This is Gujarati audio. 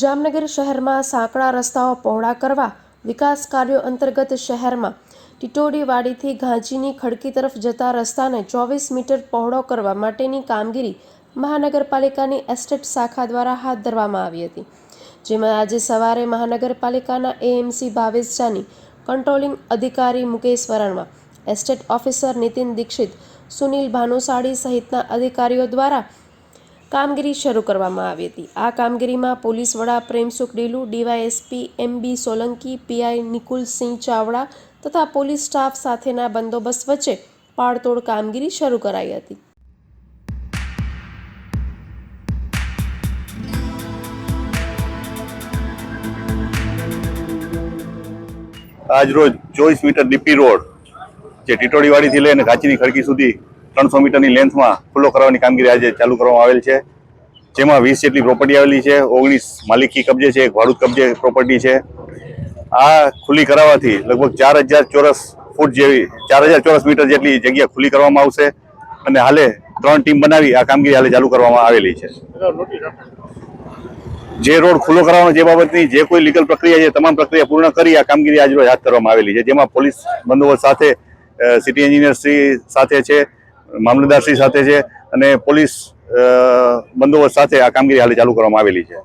જામનગર શહેરમાં સાંકડા રસ્તાઓ પહોળા કરવા વિકાસ કાર્યો અંતર્ગત શહેરમાં ટીટોડીવાડીથી ઘાંચીની ખડકી તરફ જતા રસ્તાને ચોવીસ મીટર પહોળો કરવા માટેની કામગીરી મહાનગરપાલિકાની એસ્ટેટ શાખા દ્વારા હાથ ધરવામાં આવી હતી, જેમાં આજે સવારે મહાનગરપાલિકાના એએમસી ભાવેશ જાની, કંટ્રોલિંગ અધિકારી મુકેશ વરણવા, એસ્ટેટ ઓફિસર નીતિન દીક્ષિત, સુનિલ ભાનુશાળી સહિતના અધિકારીઓ દ્વારા કામગીરી શરૂ કરવામાં આવી હતી. આ કામગીરીમાં પોલીસ વડા Premsukh Delu DYSP M B Solanki PI Nikulsinh Chavda તથા પોલીસ સ્ટાફ સાથેના બંદોબસ્ત વચ્ચે પાડતોડ કામગીરી શરૂ કરાઈ હતી. આજરોજ ચોવીસ મીટર ડીપી રોડ, જે ટીટોડીવાડીથી લઈને ઘાચીની ખડકી સુધી ત્રણસો મીટરની લેન્થમાં ખુલ્લો કરવાની કામગીરી આજે ચાલુ કરવામાં આવેલ છે. જેમાં વીસ જેટલી પ્રોપર્ટી આવેલી છે. ઓગણીસ માલિકી કબજે છે, એક ભાડુત કબજે પ્રોપર્ટી છે. આ ખુલ્લી કરાવવાથી લગભગ ચાર હજાર ચોરસ ફૂટ જેવી, ચાર હજાર ચોરસ મીટર જેટલી જગ્યા ખુલ્લી કરવામાં આવશે અને હાલે ત્રણ ટીમ બનાવી આ કામગીરી હાલે ચાલુ કરવામાં આવેલી છે. જે રોડ ખુલ્લો કરાવવાનો જે બાબતની જે કોઈ લીગલ પ્રક્રિયા છે તમામ પ્રક્રિયા પૂર્ણ કરી આ કામગીરી આજરોજ હાથ ધરવામાં આવેલી છે. જેમાં પોલીસ બંદોબસ્ત સાથે સિટી એન્જિનિયર સાથે છે. મામલતદાર શ્રી સાથે છે અને પોલીસ બંદોબસ્ત સાથે આ કામગીરી હાલે ચાલુ કરવામાં આવેલી છે.